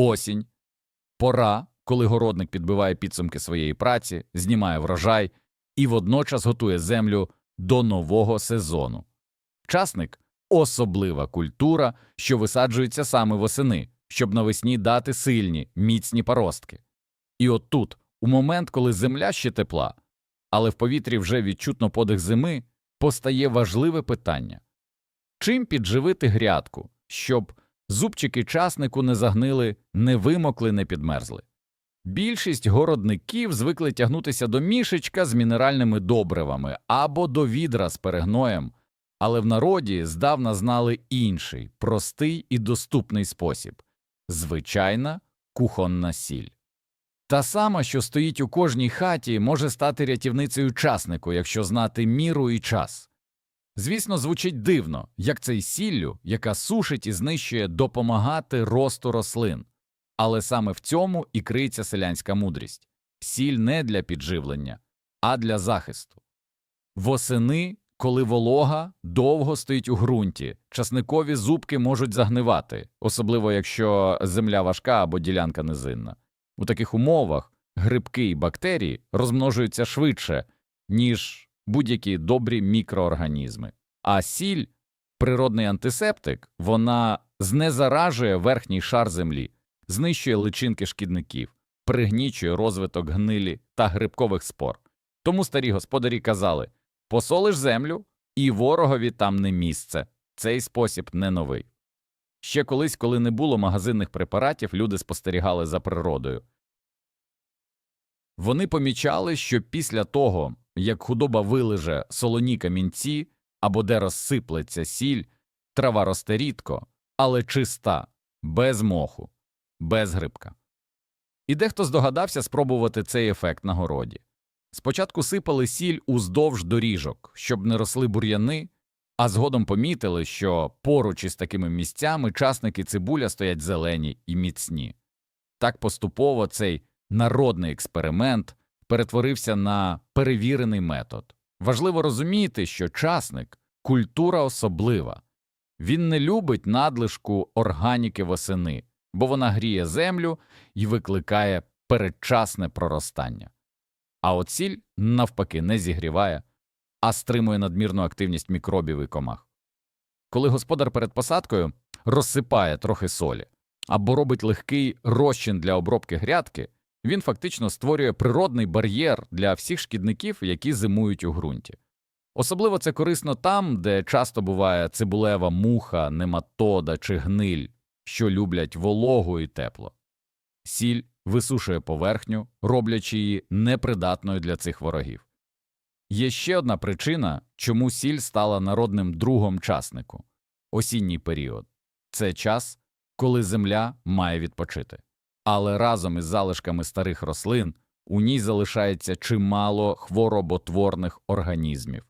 Осінь пора, коли городник підбиває підсумки своєї праці, знімає врожай і водночас готує землю до нового сезону. Часник особлива культура, що висаджується саме восени, щоб навесні дати сильні, міцні паростки. І от тут, у момент, коли земля ще тепла, але в повітрі вже відчутно подих зими, постає важливе питання чим підживити грядку, щоб зубчики часнику не загнили, не вимокли, не підмерзли. Більшість городників звикли тягнутися до мішечка з мінеральними добривами або до відра з перегноєм, але в народі здавна знали інший, простий і доступний спосіб звичайна кухонна сіль. Та сама, що стоїть у кожній хаті, може стати рятівницею часнику, якщо знати міру і час. Звісно, звучить дивно, як цей сіллю, яка сушить і знищує, допомагати росту рослин. Але саме в цьому і криється селянська мудрість сіль не для підживлення, а для захисту. Восени, коли волога довго стоїть у ґрунті, часникові зубки можуть загнивати, особливо якщо земля важка або ділянка низинна. У таких умовах грибки і бактерії розмножуються швидше, ніж будь-які добрі мікроорганізми. А сіль, природний антисептик, вона знезаражує верхній шар землі, знищує личинки шкідників, пригнічує розвиток гнилі та грибкових спор. Тому старі господарі казали посолиш землю, і ворогові там не місце. Цей спосіб не новий. Ще колись, коли не було магазинних препаратів, люди спостерігали за природою. Вони помічали, що після того, як худоба вилеже солоні камінці або де розсиплеться сіль, трава росте рідко, але чиста, без моху, без грибка. І дехто здогадався спробувати цей ефект на городі. Спочатку сипали сіль уздовж доріжок, щоб не росли бур'яни, а згодом помітили, що поруч із такими місцями часники цибуля стоять зелені і міцні. Так поступово цей народний експеримент перетворився на перевірений метод. Важливо розуміти, що часник культура особлива. Він не любить надлишку органіки восени, бо вона гріє землю і викликає передчасне проростання. А от сіль, навпаки, не зігріває, а стримує надмірну активність мікробів і комах. Коли господар перед посадкою розсипає трохи солі або робить легкий розчин для обробки грядки, він фактично створює природний бар'єр для всіх шкідників, які зимують у ґрунті. Особливо це корисно там, де часто буває цибулева муха, нематода чи гниль, що люблять вологу і тепло. Сіль висушує поверхню, роблячи її непридатною для цих ворогів. Є ще одна причина, чому сіль стала народним другом часнику осінній період це час, коли земля має відпочити. Але разом із залишками старих рослин у ній залишається чимало хвороботворних організмів.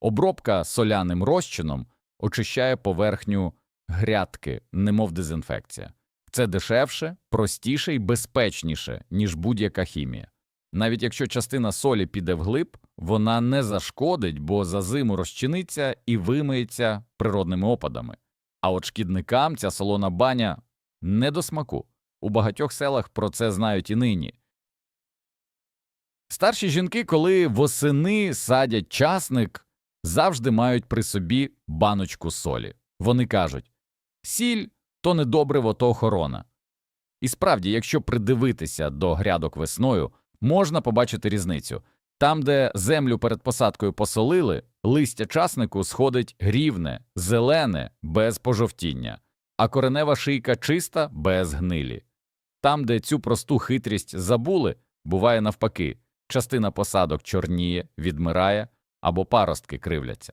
Обробка соляним розчином очищає поверхню грядки, немов дезінфекція. Це дешевше, простіше і безпечніше, ніж будь-яка хімія. Навіть якщо частина солі піде вглиб, вона не зашкодить, бо за зиму розчиниться і вимиється природними опадами. А от шкідникам ця солона баня не до смаку. У багатьох селах про це знають і нині. Старші жінки, коли восени садять часник, завжди мають при собі баночку солі. Вони кажуть сіль то не добриво, то охорона. І справді, якщо придивитися до грядок весною, можна побачити різницю. Там, де землю перед посадкою посолили, листя часнику сходить рівне, зелене, без пожовтіння, а коренева шийка чиста, без гнилі. Там, де цю просту хитрість забули, буває навпаки частина посадок чорніє, відмирає або паростки кривляться.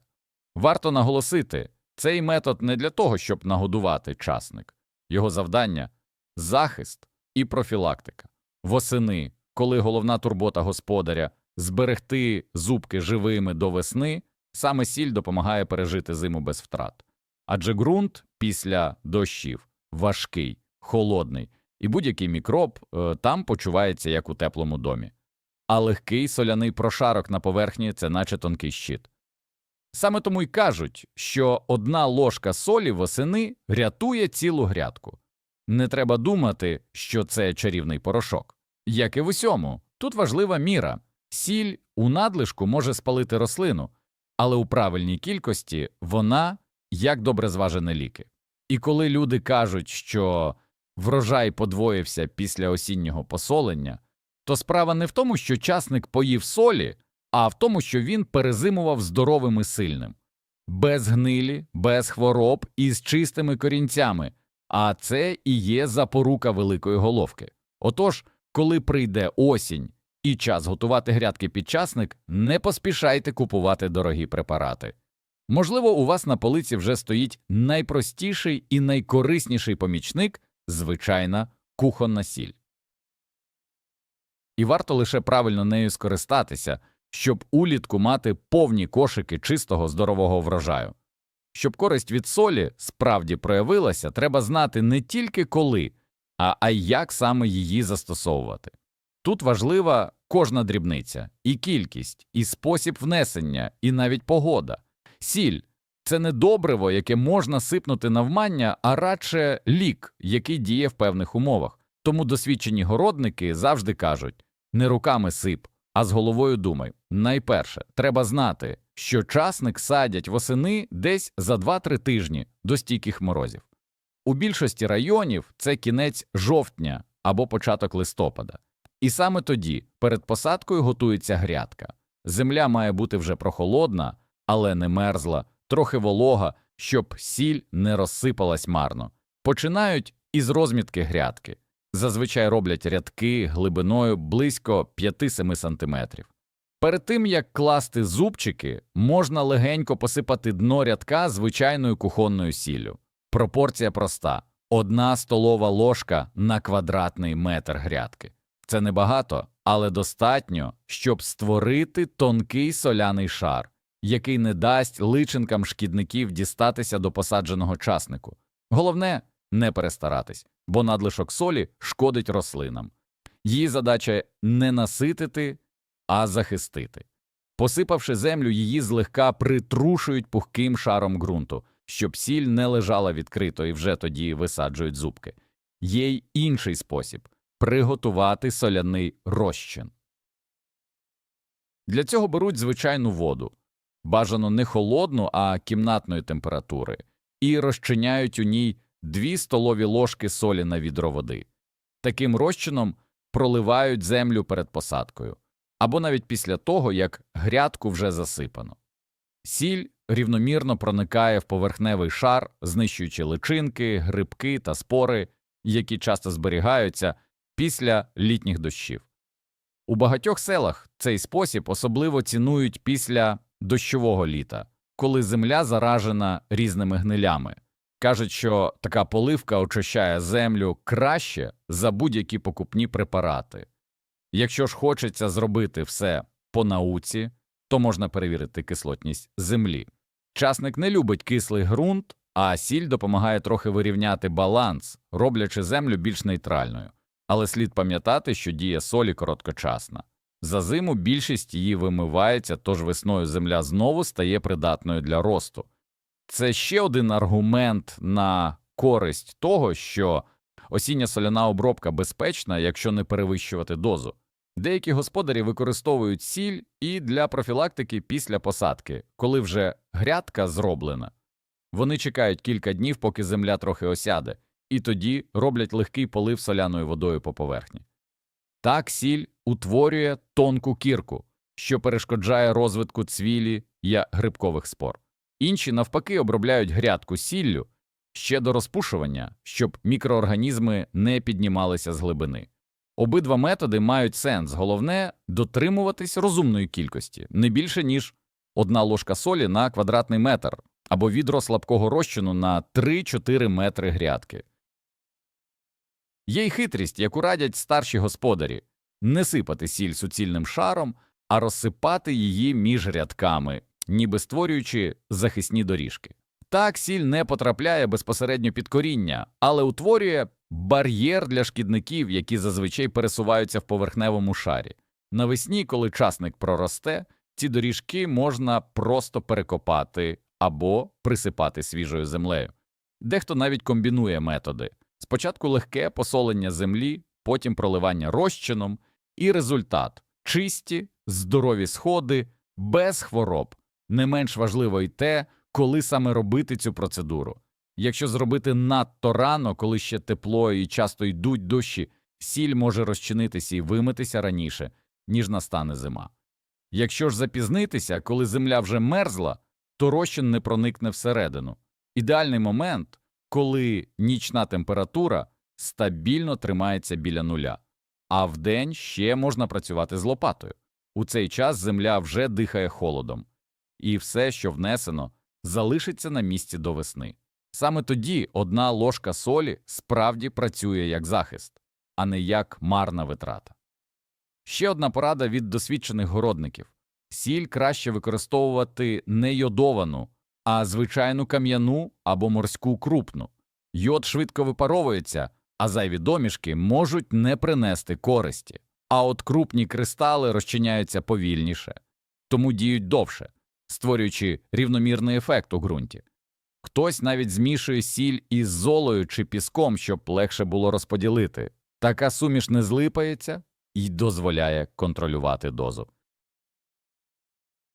Варто наголосити, цей метод не для того, щоб нагодувати часник, його завдання захист і профілактика. Восени, коли головна турбота господаря зберегти зубки живими до весни, саме сіль допомагає пережити зиму без втрат. Адже ґрунт після дощів важкий, холодний, і будь-який мікроб е, там почувається як у теплому домі. А легкий соляний прошарок на поверхні це наче тонкий щит. Саме тому й кажуть, що одна ложка солі восени рятує цілу грядку. не треба думати, що це чарівний порошок. Як і в усьому, тут важлива міра. Сіль у надлишку може спалити рослину, але у правильній кількості вона як добре зважені ліки. І коли люди кажуть, що врожай подвоївся після осіннього посолення, то справа не в тому, що часник поїв солі, а в тому, що він перезимував здоровим і сильним, без гнилі, без хвороб і з чистими корінцями, а це і є запорука великої головки. Отож, коли прийде осінь і час готувати грядки під часник, не поспішайте купувати дорогі препарати. Можливо, у вас на полиці вже стоїть найпростіший і найкорисніший помічник звичайна кухонна сіль. І варто лише правильно нею скористатися, щоб улітку мати повні кошики чистого здорового врожаю. Щоб користь від солі справді проявилася, треба знати не тільки коли, а, й як саме її застосовувати. Тут важлива кожна дрібниця, і кількість, і спосіб внесення, і навіть погода. Сіль це не добриво, яке можна сипнути навмання, а радше лік, який діє в певних умовах. Тому досвідчені городники завжди кажуть не руками сип, а з головою думай. Найперше, треба знати, що часник садять восени десь за 2-3 тижні до стійких морозів. У більшості районів це кінець жовтня або початок листопада. І саме тоді перед посадкою готується грядка. Земля має бути вже прохолодна, але не мерзла, трохи волога, щоб сіль не розсипалась марно. Починають із розмітки грядки. Зазвичай роблять рядки глибиною близько 5-7 см. Перед тим як класти зубчики, можна легенько посипати дно рядка звичайною кухонною сіллю. Пропорція проста: одна столова ложка на квадратний метр грядки. Це небагато, але достатньо, щоб створити тонкий соляний шар, який не дасть личинкам шкідників дістатися до посадженого часнику. Головне не перестаратись, бо надлишок солі шкодить рослинам. Її задача не наситити, а захистити. Посипавши землю, її злегка притрушують пухким шаром ґрунту, щоб сіль не лежала відкрито і вже тоді висаджують зубки. Є й інший спосіб приготувати соляний розчин. Для цього беруть звичайну воду, бажано не холодну, а кімнатної температури, і розчиняють у ній 2 столові ложки солі на відро води. Таким розчином проливають землю перед посадкою або навіть після того, як грядку вже засипано. Сіль рівномірно проникає в поверхневий шар, знищуючи личинки, грибки та спори, які часто зберігаються після літніх дощів. У багатьох селах цей спосіб особливо цінують після дощового літа, коли земля заражена різними гнилями. Кажуть, що така поливка очищає землю краще за будь-які покупні препарати. Якщо ж хочеться зробити все по науці, то можна перевірити кислотність землі. Часник не любить кислий ґрунт, а сіль допомагає трохи вирівняти баланс, роблячи землю більш нейтральною. Але слід пам'ятати, що дія солі короткочасна. За зиму більшість її вимивається, тож весною земля знову стає придатною для росту. Це ще один аргумент на користь того, що осіння соляна обробка безпечна, якщо не перевищувати дозу. Деякі господарі використовують сіль і для профілактики після посадки, коли вже грядка зроблена. Вони чекають кілька днів, поки земля трохи осяде, і тоді роблять легкий полив соляною водою по поверхні. Так сіль утворює тонку кірку, що перешкоджає розвитку цвілі я грибкових спор. Інші, навпаки, обробляють грядку сіллю ще до розпушування, щоб мікроорганізми не піднімалися з глибини. Обидва методи мають сенс, головне дотримуватись розумної кількості, не більше, ніж одна ложка солі на квадратний метр або відро слабкого розчину на 3-4 метри грядки. Є й хитрість, яку радять старші господарі не сипати сіль суцільним шаром, а розсипати її між рядками, ніби створюючи захисні доріжки. Так сіль не потрапляє безпосередньо під коріння, але утворює бар'єр для шкідників, які зазвичай пересуваються в поверхневому шарі. Навесні, коли часник проросте, ці доріжки можна просто перекопати або присипати свіжою землею. Дехто навіть комбінує методи Спочатку легке посолення землі, потім проливання розчином, і результат чисті, здорові сходи, без хвороб. Не менш важливо й те, коли саме робити цю процедуру. Якщо зробити надто рано, коли ще тепло і часто йдуть дощі, сіль може розчинитися і вимитися раніше, ніж настане зима. Якщо ж запізнитися, коли земля вже мерзла, то розчин не проникне всередину. Ідеальний момент, коли нічна температура стабільно тримається біля нуля, а вдень ще можна працювати з лопатою. У цей час земля вже дихає холодом, і все, що внесено, залишиться на місці до весни. Саме тоді одна ложка солі справді працює як захист, а не як марна витрата. Ще одна порада від досвідчених городників сіль краще використовувати не йодовану, а звичайну кам'яну або морську крупну. Йод швидко випаровується, а зайві домішки можуть не принести користі, а от крупні кристали розчиняються повільніше, тому діють довше, створюючи рівномірний ефект у ґрунті. Хтось навіть змішує сіль із золою чи піском, щоб легше було розподілити. Така суміш не злипається і дозволяє контролювати дозу.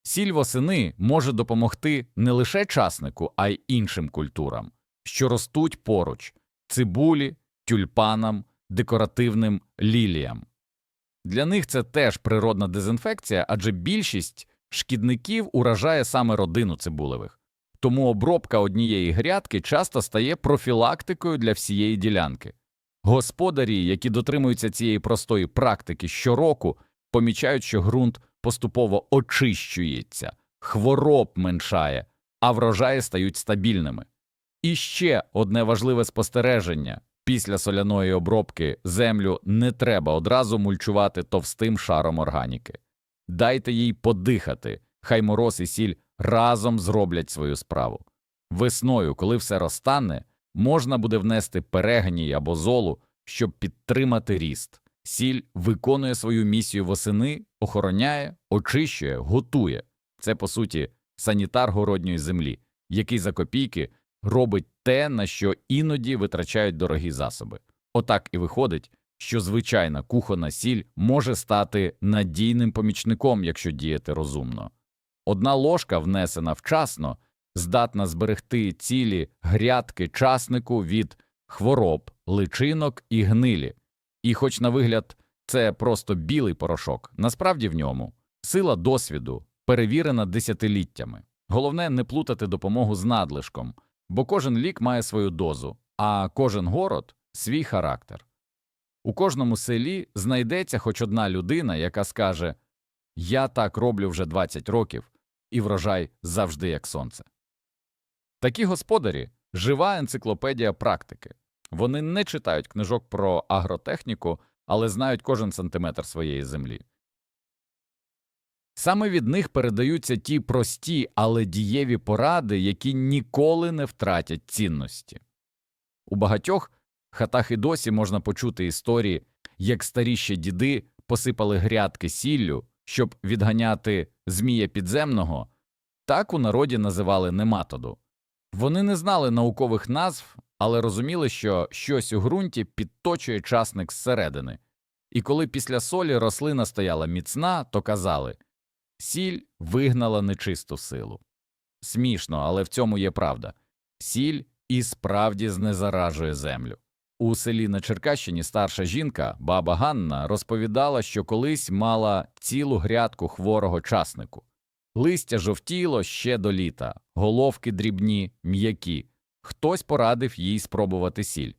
Сіль восени може допомогти не лише часнику, а й іншим культурам, що ростуть поруч цибулі, тюльпанам, декоративним ліліям. Для них це теж природна дезінфекція, адже більшість шкідників уражає саме родину цибулевих. Тому обробка однієї грядки часто стає профілактикою для всієї ділянки. Господарі, які дотримуються цієї простої практики щороку, помічають, що ґрунт поступово очищується, хвороб меншає, а врожаї стають стабільними. І ще одне важливе спостереження після соляної обробки землю не треба одразу мульчувати товстим шаром органіки. Дайте їй подихати, хай мороз і сіль разом зроблять свою справу. Весною, коли все розтане, можна буде внести перегній або золу, щоб підтримати ріст. Сіль виконує свою місію восени, охороняє, очищує, готує. Це, по суті, санітар городньої землі, який за копійки робить те, на що іноді витрачають дорогі засоби. Отак і виходить, що звичайна кухонна сіль може стати надійним помічником, якщо діяти розумно. Одна ложка, внесена вчасно, здатна зберегти цілі грядки часнику від хвороб, личинок і гнилі. І, хоч на вигляд, це просто білий порошок, насправді в ньому сила досвіду, перевірена десятиліттями. Головне не плутати допомогу з надлишком, бо кожен лік має свою дозу, а кожен город свій характер. У кожному селі знайдеться хоч одна людина, яка скаже Я так роблю вже 20 років, і врожай завжди як сонце. Такі господарі жива енциклопедія практики. Вони не читають книжок про агротехніку, але знають кожен сантиметр своєї землі. Саме від них передаються ті прості, але дієві поради, які ніколи не втратять цінності. У багатьох хатах і досі можна почути історії, як старі ще діди посипали грядки сіллю, щоб відганяти змія підземного, так у народі називали нематоду. Вони не знали наукових назв, але розуміли, що щось у ґрунті підточує часник зсередини. І коли після солі рослина стояла міцна, то казали сіль вигнала нечисту силу. Смішно, але в цьому є правда сіль і справді знезаражує землю. У селі на Черкащині старша жінка, баба Ганна, розповідала, що колись мала цілу грядку хворого часнику. Листя жовтіло ще до літа, головки дрібні, м'які. Хтось порадив їй спробувати сіль.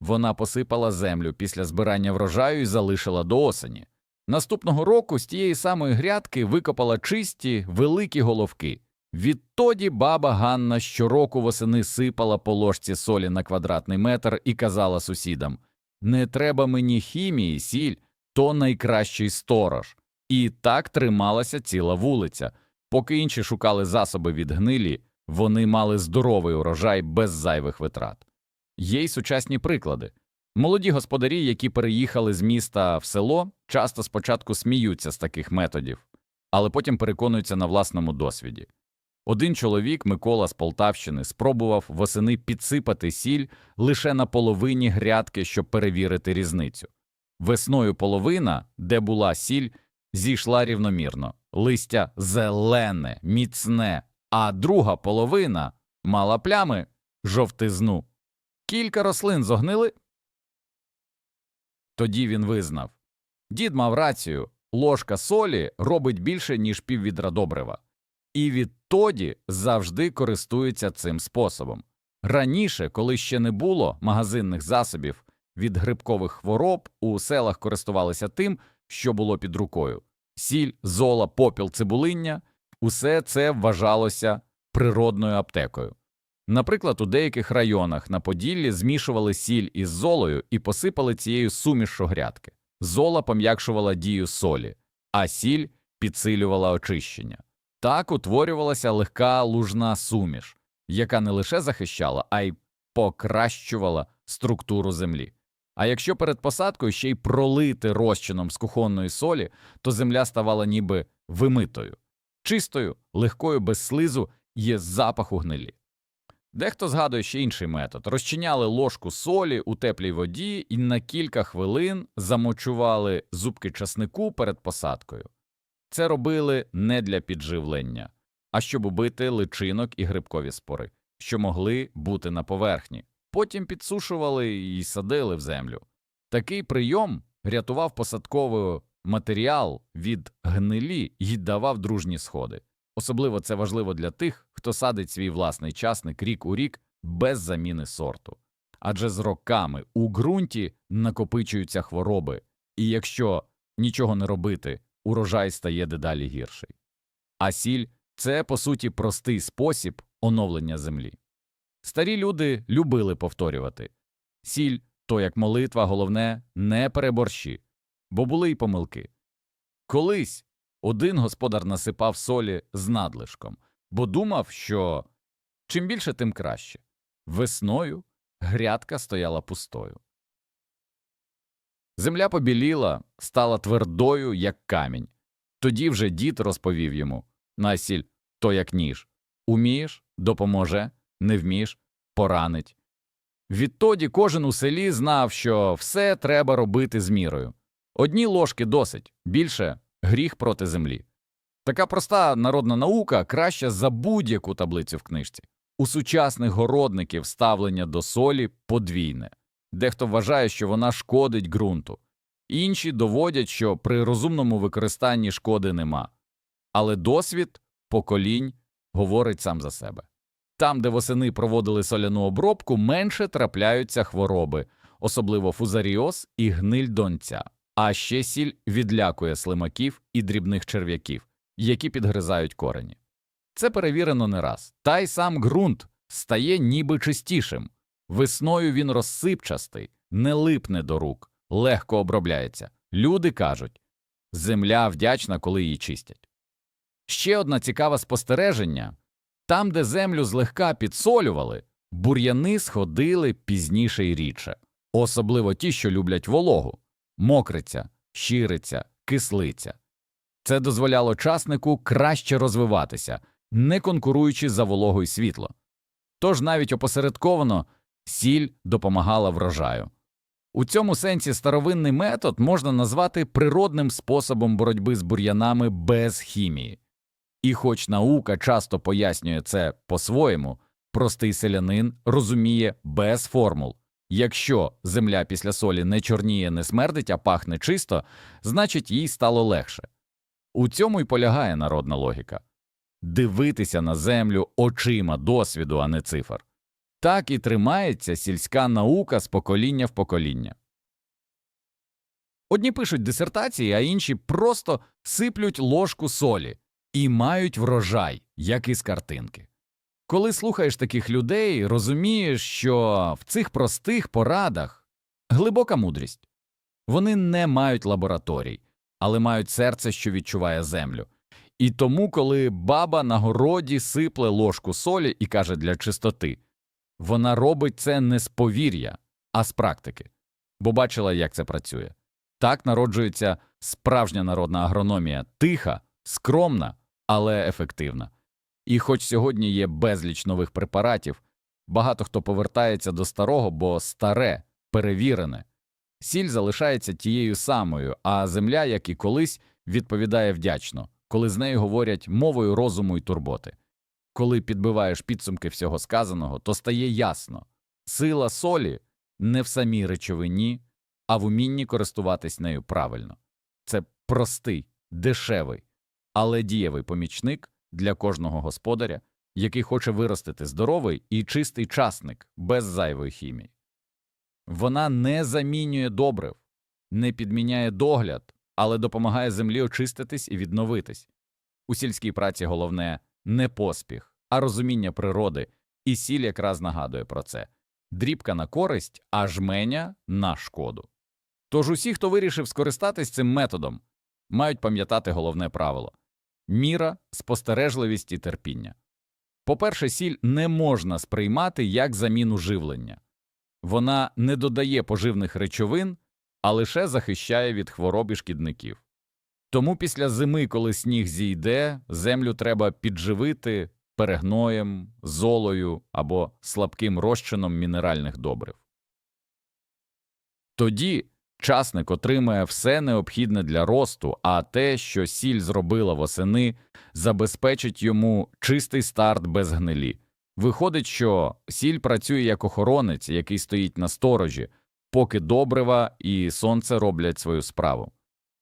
Вона посипала землю після збирання врожаю і залишила до осені. Наступного року з тієї самої грядки викопала чисті, великі головки. Відтоді баба Ганна щороку восени сипала по ложці солі на квадратний метр і казала сусідам Не треба мені хімії, сіль, то найкращий сторож. І так трималася ціла вулиця. Поки інші шукали засоби від гнилі, вони мали здоровий урожай без зайвих витрат. Є й сучасні приклади. Молоді господарі, які переїхали з міста в село, часто спочатку сміються з таких методів, але потім переконуються на власному досвіді. Один чоловік, Микола з Полтавщини, спробував восени підсипати сіль лише на половині грядки, щоб перевірити різницю. Весною половина, де була сіль, зійшла рівномірно, листя зелене, міцне, а друга половина мала плями жовтизну. Кілька рослин зогнили. Тоді він визнав. Дід мав рацію, ложка солі робить більше, ніж піввідра добрива. І відтоді завжди користується цим способом. Раніше, коли ще не було магазинних засобів від грибкових хвороб, у селах користувалися тим, що було під рукою. Сіль, зола, попіл, цибулиння – усе це вважалося природною аптекою. Наприклад, у деяких районах на Поділлі змішували сіль із золою і посипали цією сумішшю грядки. Зола пом'якшувала дію солі, а сіль підсилювала очищення. Так утворювалася легка лужна суміш, яка не лише захищала, а й покращувала структуру землі. А якщо перед посадкою ще й пролити розчином з кухонної солі, то земля ставала ніби вимитою, чистою, легкою, без слизу і запаху гнилі. Дехто згадує ще інший метод: розчиняли ложку солі у теплій воді і на кілька хвилин замочували зубки часнику перед посадкою. Це робили не для підживлення, а щоб убити личинок і грибкові спори, що могли бути на поверхні. Потім підсушували і садили в землю. Такий прийом рятував посадковий матеріал від гнилі і давав дружні сходи. Особливо це важливо для тих, хто садить свій власний часник рік у рік без заміни сорту. Адже з роками у ґрунті накопичуються хвороби, і якщо нічого не робити, урожай стає дедалі гірший. А сіль це, по суті, простий спосіб оновлення землі. Старі люди любили повторювати сіль то як молитва, головне, не переборщи, бо були й помилки. Колись один господар насипав солі з надлишком, бо думав, що чим більше, тим краще. Весною грядка стояла пустою. Земля побіліла, стала твердою, як камінь. Тоді вже дід розповів йому Насіль, то як ніж. Умієш допоможе, не вмієш поранить. Відтоді кожен у селі знав, що все треба робити з мірою. Одні ложки досить, більше гріх проти землі. Така проста народна наука краща за будь-яку таблицю в книжці. У сучасних городників ставлення до солі подвійне. Дехто вважає, що вона шкодить ґрунту, інші доводять, що при розумному використанні шкоди нема. Але досвід поколінь говорить сам за себе. Там, де восени проводили соляну обробку, менше трапляються хвороби, особливо фузаріоз і гниль донця. А ще сіль відлякує слимаків і дрібних черв'яків, які підгризають корені. Це перевірено не раз. Та й сам ґрунт стає ніби чистішим. Весною він розсипчастий, не липне до рук, легко обробляється. Люди кажуть земля вдячна, коли її чистять. Ще одне цікаве спостереження там, де землю злегка підсолювали, бур'яни сходили пізніше й рідше, особливо ті, що люблять вологу мокриця, щириця, кислиця. Це дозволяло часнику краще розвиватися, не конкуруючи за вологу й світло. Тож навіть опосередковано сіль допомагала врожаю. У цьому сенсі старовинний метод можна назвати природним способом боротьби з бур'янами без хімії. І хоч наука часто пояснює це по-своєму, простий селянин розуміє без формул. Якщо земля після солі не чорніє, не смердить, а пахне чисто, значить їй стало легше. У цьому й полягає народна логіка дивитися на землю очима досвіду, а не цифр. Так і тримається сільська наука з покоління в покоління. Одні пишуть дисертації, а інші просто сиплють ложку солі і мають врожай, як із картинки. Коли слухаєш таких людей, розумієш, що в цих простих порадах глибока мудрість. Вони не мають лабораторій, але мають серце, що відчуває землю. І тому, коли баба на городі сипле ложку солі і каже для чистоти, вона робить це не з повір'я, а з практики, бо бачила, як це працює. Так народжується справжня народна агрономія, тиха, скромна, але ефективна. І хоч сьогодні є безліч нових препаратів, багато хто повертається до старого, бо старе, перевірене. Сіль залишається тією самою, а земля, як і колись, відповідає вдячно, коли з нею говорять мовою розуму і турботи. Коли підбиваєш підсумки всього сказаного, то стає ясно сила солі не в самій речовині, а в умінні користуватись нею правильно. Це простий, дешевий, але дієвий помічник для кожного господаря, який хоче виростити здоровий і чистий часник без зайвої хімії. Вона не замінює добрив, не підміняє догляд, але допомагає землі очиститись і відновитись. У сільській праці головне не поспіх, а розуміння природи, і сіль якраз нагадує про це дрібка на користь, а жменя на шкоду. Тож усі, хто вирішив скористатись цим методом, мають пам'ятати головне правило міра, спостережливість і терпіння. По-перше, сіль не можна сприймати як заміну живлення. Вона не додає поживних речовин, а лише захищає від хвороб і шкідників. Тому після зими, коли сніг зійде, землю треба підживити перегноєм, золою або слабким розчином мінеральних добрив. Тоді часник отримає все необхідне для росту, а те, що сіль зробила восени, забезпечить йому чистий старт без гнилі. Виходить, що сіль працює як охоронець, який стоїть на сторожі, поки добрива і сонце роблять свою справу.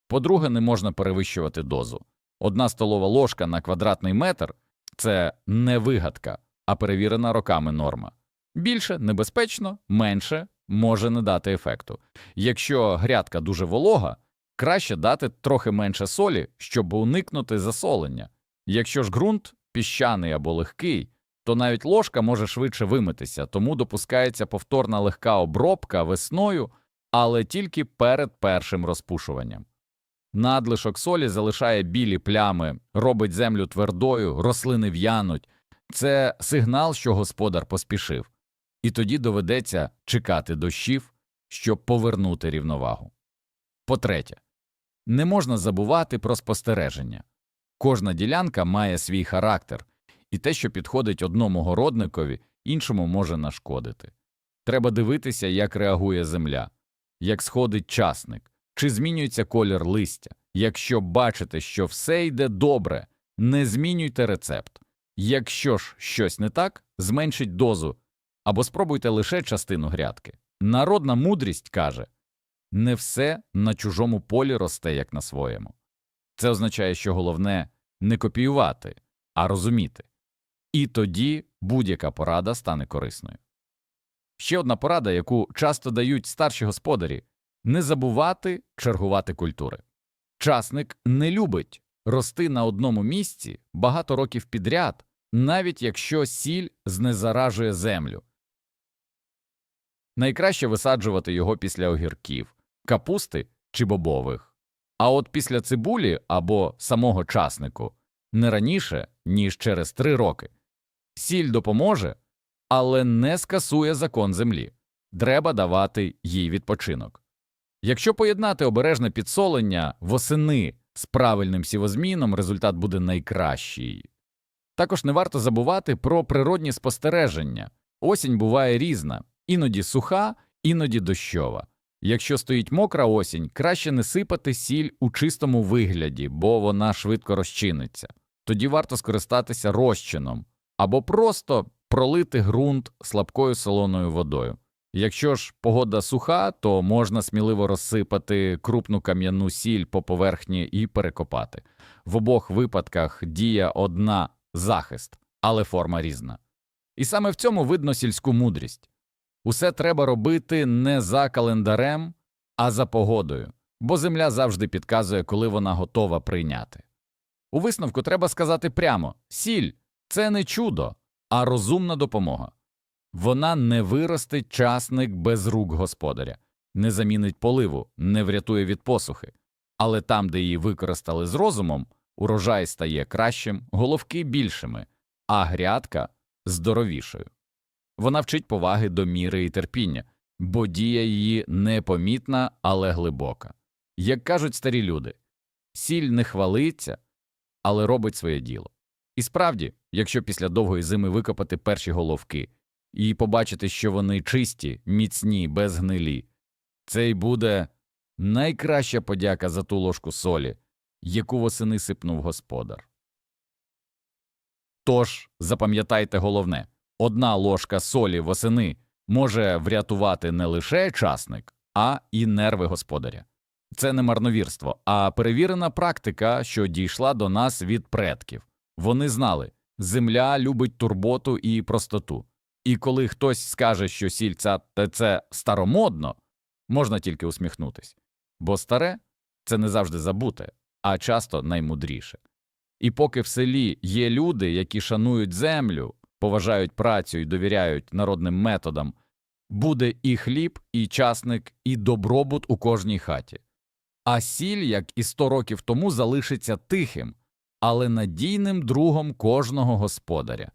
По-друге, не можна перевищувати дозу. Одна столова ложка на квадратний метр це не вигадка, а перевірена роками норма. Більше небезпечно, менше може не дати ефекту. Якщо грядка дуже волога, краще дати трохи менше солі, щоб уникнути засолення. Якщо ж ґрунт піщаний або легкий, то навіть ложка може швидше вимитися, тому допускається повторна легка обробка весною, але тільки перед першим розпушуванням. Надлишок солі залишає білі плями, робить землю твердою, рослини в'януть. Це сигнал, що господар поспішив, і тоді доведеться чекати дощів, щоб повернути рівновагу. По-третє, не можна забувати про спостереження. Кожна ділянка має свій характер, і те, що підходить одному городникові, іншому може нашкодити. Треба дивитися, як реагує земля, як сходить часник, чи змінюється колір листя. Якщо бачите, що все йде добре, не змінюйте рецепт. Якщо ж щось не так, зменшіть дозу або спробуйте лише частину грядки. Народна мудрість каже не все на чужому полі росте, як на своєму. Це означає, що головне не копіювати, а розуміти. І тоді будь-яка порада стане корисною. Ще одна порада, яку часто дають старші господарі не забувати чергувати культури. Часник не любить рости на одному місці багато років підряд, навіть якщо сіль знезаражує землю. Найкраще висаджувати його після огірків, капусти чи бобових, а от після цибулі або самого часнику не раніше, ніж через три роки. Сіль допоможе, але не скасує закон землі. Треба давати їй відпочинок. Якщо поєднати обережне підсолення восени з правильним сівозміном, результат буде найкращий. Також не варто забувати про природні спостереження. Осінь буває різна, іноді суха, іноді дощова. Якщо стоїть мокра осінь, краще не сипати сіль у чистому вигляді, бо вона швидко розчиниться. Тоді варто скористатися розчином або просто пролити ґрунт слабкою солоною водою. Якщо ж погода суха, то можна сміливо розсипати крупну кам'яну сіль по поверхні і перекопати. В обох випадках дія одна захист, але форма різна. І саме в цьому видно сільську мудрість усе треба робити не за календарем, а за погодою, бо земля завжди підказує, коли вона готова прийняти. У висновку треба сказати прямо сіль це не чудо, а розумна допомога. Вона не виростить часник без рук господаря, не замінить поливу, не врятує від посухи, але там, де її використали з розумом, урожай стає кращим, головки більшими, а грядка здоровішою. Вона вчить поваги до міри і терпіння, бо дія її непомітна, але глибока. Як кажуть старі люди, сіль не хвалиться, але робить своє діло. І справді, якщо після довгої зими викопати перші головки і побачити, що вони чисті, міцні, без гнилі. Це й буде найкраща подяка за ту ложку солі, яку восени сипнув господар. Тож запам'ятайте головне одна ложка солі восени може врятувати не лише часник, а і нерви господаря. Це не марновірство, а перевірена практика, що дійшла до нас від предків. Вони знали, земля любить турботу і простоту. І коли хтось скаже, що сіль це, старомодно, можна тільки усміхнутись. Бо старе це не завжди забуте, а часто наймудріше. І поки в селі є люди, які шанують землю, поважають працю і довіряють народним методам, буде і хліб, і часник, і добробут у кожній хаті. А сіль, як і сто років тому, залишиться тихим, але надійним другом кожного господаря.